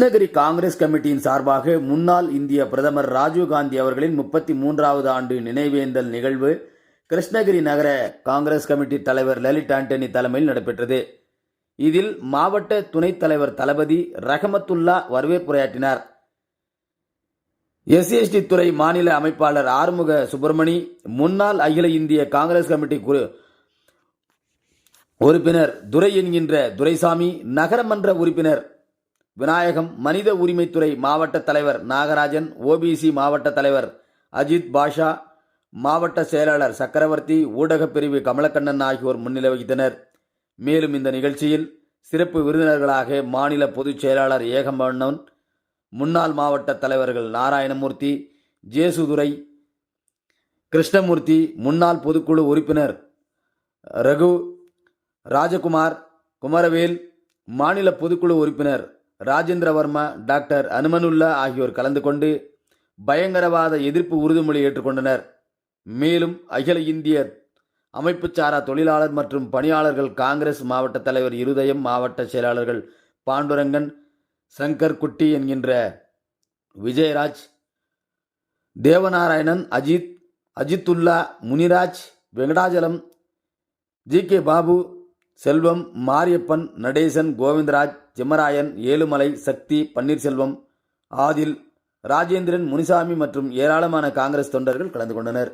கிருஷ்ணகிரி காங்கிரஸ் கமிட்டியின் சார்பாக முன்னாள் இந்திய பிரதமர் ராஜீவ்காந்தி அவர்களின் முப்பத்தி மூன்றாவது ஆண்டு நினைவேந்தல் நிகழ்வு கிருஷ்ணகிரி நகர காங்கிரஸ் கமிட்டி தலைவர் லலித் ஆண்டனி தலைமையில் நடைபெற்றது. இதில் மாவட்ட துணைத் தலைவர் தளபதி ரஹமத்துல்லா வரவேற்புரையாற்றினார். எஸ்சிஎஸ்டி துறை மாநில அமைப்பாளர் ஆறுமுக சுப்பிரமணி முன்னாள் அகில இந்திய காங்கிரஸ் கமிட்டி குரு உறுப்பினர் துரை என்கின்ற துரைசாமி நகரமன்ற உறுப்பினர் விநாயகம் மனித உரிமைத்துறை மாவட்ட தலைவர் நாகராஜன் ஓபிசி மாவட்ட தலைவர் அஜித் பாஷா மாவட்ட செயலாளர் சக்கரவர்த்தி ஊடகப் பிரிவு கமலக்கண்ணன் ஆகியோர் முன்னிலை வகித்தனர். மேலும் இந்த நிகழ்ச்சியில் சிறப்பு விருந்தினர்களாக மாநில பொதுச் செயலாளர் ஏகம்பண்ணன் முன்னாள் மாவட்ட தலைவர்கள் நாராயணமூர்த்தி ஜேசுதுரை கிருஷ்ணமூர்த்தி முன்னாள் பொதுக்குழு உறுப்பினர் ரகு ராஜகுமார் குமரவேல் மாநில பொதுக்குழு உறுப்பினர் ராஜேந்திரவர்மா டாக்டர் அனுமனுல்லா ஆகியோர் கலந்து கொண்டு பயங்கரவாத எதிர்ப்பு உறுதிமொழி ஏற்றுக்கொண்டனர். மேலும் அகில இந்திய அமைப்புச்சாரா தொழிலாளர் மற்றும் பணியாளர்கள் காங்கிரஸ் மாவட்ட தலைவர் இருதயம் மாவட்ட செயலாளர்கள் பாண்டுரங்கன் சங்கர் குட்டி என்கின்ற விஜயராஜ் தேவநாராயணன் அஜித் அஜித்துல்லா முனிராஜ் வெங்கடாஜலம் ஜி கே பாபு செல்வம் மாரியப்பன் நடேசன் கோவிந்தராஜ் சிம்மராயன் ஏழுமலை சக்தி பன்னீர்செல்வம் ஆதில் ராஜேந்திரன் முனிசாமி மற்றும் ஏராளமான காங்கிரஸ் தொண்டர்கள் கலந்து கொண்டனர்.